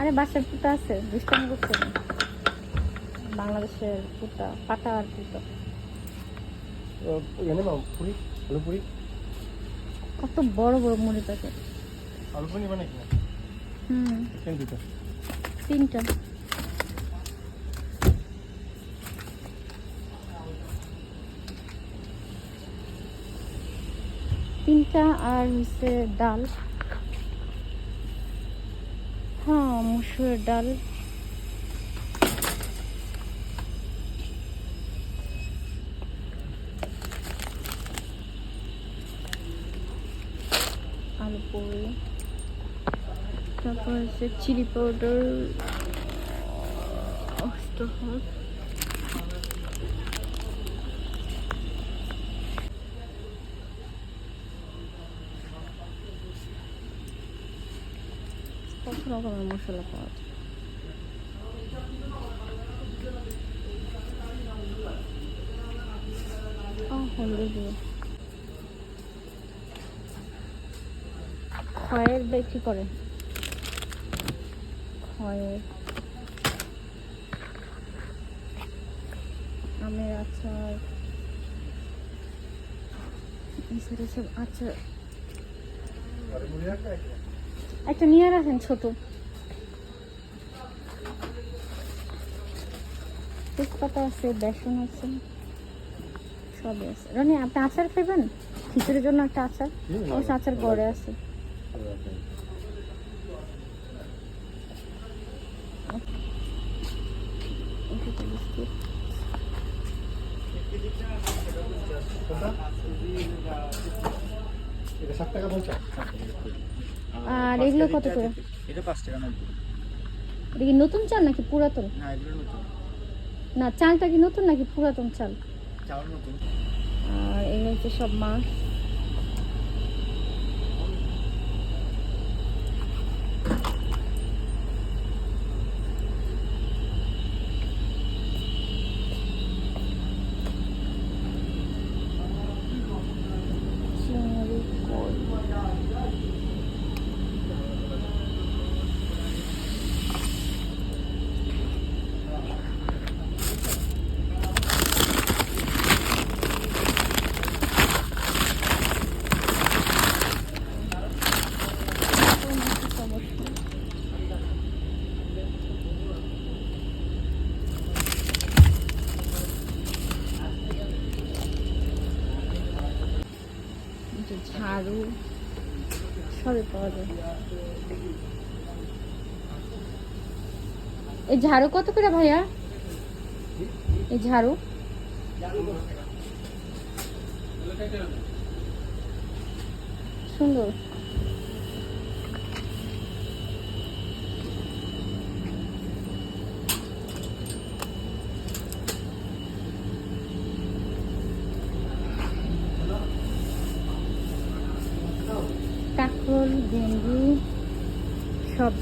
আরে বাসার পুতা আছে দুষ্টামি করছে বাংলাদেশের পুতা পাতা। আর নাও পুরি আলু পুরি। কত বড় বড় মুড়ি প্যাকেট। আলু পুরি মানে কি হুম। তিনটা। তিনটা আর হচ্ছে ডাল। হ্যাঁ মুসুরের ডাল। আলু পুরি তারপর হচ্ছে চিলি পাউডার অষ্টহর কত রকমের মশলা পাওয়া যায়। খয়ের বিক্রি করে? খয়ের। আমের আচার। এছাড়া সব আচার। একটা নিয়ে রাখেন ছোট। তেজপাতা আছে বেসন আছে সবই আছে। রনি আপনি আচার খাইবেন? খিচুড়ির জন্য একটা আচার? অবশ্য আচার ঘরে আছে। ষাট টাকা পঞ্চাশ আর এগুলো কত করে? এটা 5 টাকা না এটা কি নতুন চাল নাকি পুরাতন? না এগুলো নতুন। না চালটা কি নতুন নাকি পুরাতন চাল? চাল নতুন। আর এগুলো হচ্ছে সব মাছ। ঝাড়ু সবই পাওয়া যায়। এই ঝাড়ু কত করে ভাইয়া? এই ঝাড়ু? সুন্দর। কাঁকরোল ভেন্ডি সব